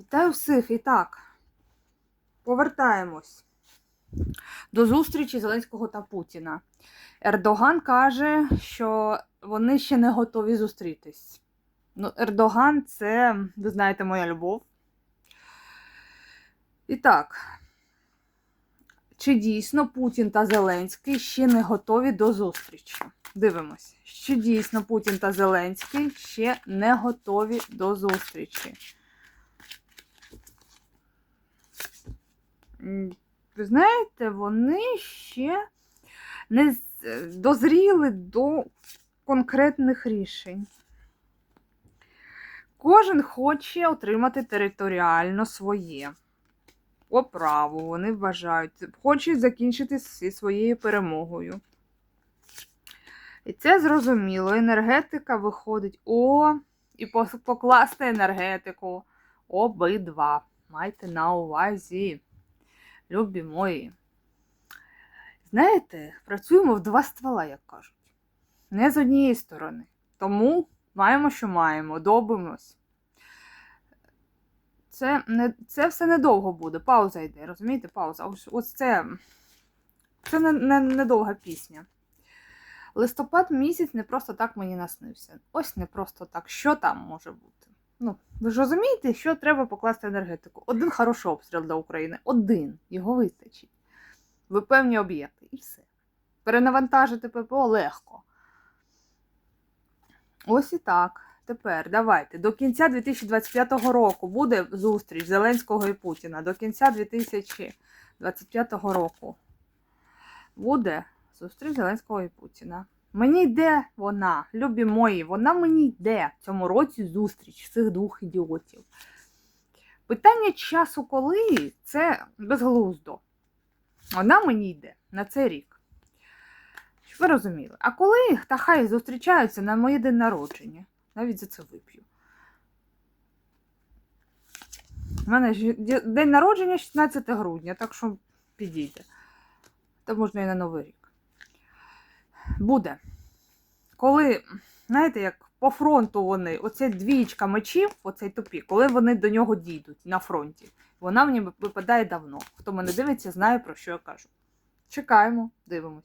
Вітаю всіх. І так, повертаємось до зустрічі Зеленського та Путіна. Ердоган каже, що вони ще не готові зустрітись. Ну, Ердоган це, ви знаєте, моя любов. І так, чи дійсно Путін та Зеленський ще не готові до зустрічі? Дивимось, чи дійсно Путін та Зеленський ще не готові до зустрічі. Ви знаєте, вони ще не е, дозріли до конкретних рішень. Кожен хоче отримати територіально своє. По праву вони вважають, хочуть закінчити зі своєю перемогою. І це зрозуміло. Енергетика виходить. О, і покласти енергетику. Обидва. Майте на увазі, любі мої. Знаєте, працюємо в два ствола, як кажуть. Не з однієї сторони. Тому маємо, що маємо, добимось. Це, не, це все недовго буде. Пауза йде, розумієте? Пауза. Ось, ось це. Це не, не, недовга пісня. Листопад місяць не просто так мені наснився. Ось не просто так. Що там може бути? Ну, ви ж розумієте, що треба покласти енергетику? Один хороший обстріл до України. Один. Його вистачить. Ви певні об'єкти. І все. Перенавантажити ППО легко. Ось і так. Тепер давайте. До кінця 2025 року буде зустріч Зеленського і Путіна. До кінця 2025 року буде зустріч Зеленського і Путіна. Мені йде вона, любі мої, вона мені йде в цьому році зустріч цих двох ідіотів. Питання часу, коли це безглуздо. Вона мені йде на цей рік. Ви розуміли. А коли та хай зустрічаються на моє день народження, навіть за це вип'ю. У мене ж день народження 16 грудня, так що підійде. Та можна і на Новий рік. Буде. Коли, знаєте, як по фронту вони, оця двічка мечів, оцей тупік, коли вони до нього дійдуть на фронті, вона мені випадає давно. Хто мене дивиться, знає, про що я кажу. Чекаємо, дивимось.